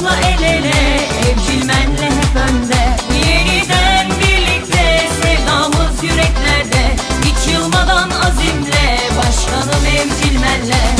Dostla el ele Evcilmenle hep önde. Yeniden birlikte Sevdamız yüreklerde. Hiç yılmadan azimle Başkanım evcilmenle.